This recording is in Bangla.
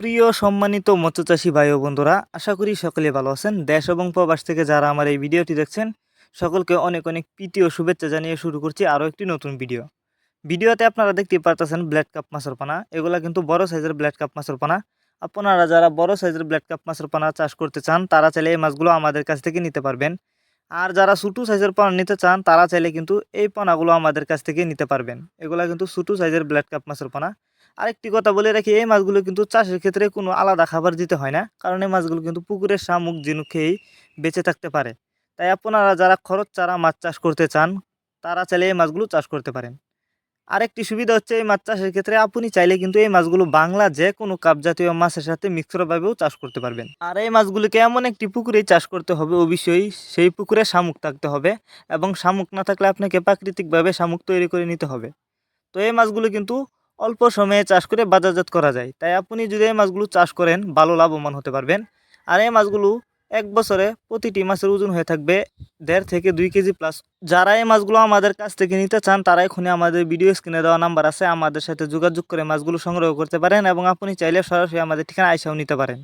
প্রিয় সম্মানিত মৎস্যচাষী ভাই ও বন্ধুরা, আশা করি সকলে ভালো আছেন। দেশ এবং প্রবাস থেকে যারা আমার এই ভিডিওটি দেখছেন, সকলকে অনেক অনেক প্রীতি ও শুভেচ্ছা জানিয়ে শুরু করছি আরও একটি নতুন ভিডিও। ভিডিওতে আপনারা দেখতে পারতেছেন ব্ল্যাড কাপ মাছের পানা। এগুলা কিন্তু বড় সাইজের ব্ল্যাড কাপ মাছের পানা। আপনারা যারা বড় সাইজের ব্ল্যাড কাপ মাছের পানা চাষ করতে চান, তারা চাইলে এই মাছগুলো আমাদের কাছ থেকে নিতে পারবেন। আর যারা ছোটো সাইজের পানা নিতে চান, তারা চাইলে কিন্তু এই পানাগুলো আমাদের কাছ থেকে নিতে পারবেন। এগুলা কিন্তু ছোটো সাইজের ব্ল্যাড কাপ মাছের পানা। আরেকটি কথা বলে রাখি, এই মাছগুলো কিন্তু চাষের ক্ষেত্রে কোনো আলাদা খাবার দিতে হয় না, কারণ এই মাছগুলো কিন্তু পুকুরের শামুক, ঝিনুক খেয়েই বেঁচে থাকতে পারে। তাই আপনারা যারা খরচ ছাড়া মাছ চাষ করতে চান, তারা চাইলে এই মাছগুলো চাষ করতে পারেন। আরেকটি সুবিধা হচ্ছে এই মাছ চাষের ক্ষেত্রে আপনি চাইলে কিন্তু এই মাছগুলো বাংলা যে কোনো কাপ জাতীয় মাছের সাথে মিশ্রভাবেও চাষ করতে পারবেন। আর এই মাছগুলিকে এমন একটি পুকুরেই চাষ করতে হবে অবশ্যই, সেই পুকুরে শামুক থাকতে হবে এবং শামুক না থাকলে আপনাকে প্রাকৃতিকভাবে শামুক তৈরি করে নিতে হবে। তো এই মাছগুলো কিন্তু অল্প সময়ে চাষ করে বাজারজাত করা যায়। তাই আপনি যদি এই মাছগুলো চাষ করেন, ভালো লাভবান হতে পারবেন। আর এই মাছগুলো এক বছরে প্রতিটি মাছের ওজন হয়ে থাকবে দেড় থেকে দুই কেজি প্লাস যারা এই মাছগুলো আমাদের কাছ থেকে নিতে চান, তারা এখনই আমাদের ভিডিও স্ক্রিনে দেওয়া নাম্বার আছে। আমাদের সাথে যোগাযোগ করে মাছগুলো সংগ্রহ করতে পারেন এবং আপনি চাইলে সরাসরি আমাদের ঠিকানা আইসাও নিতে পারেন।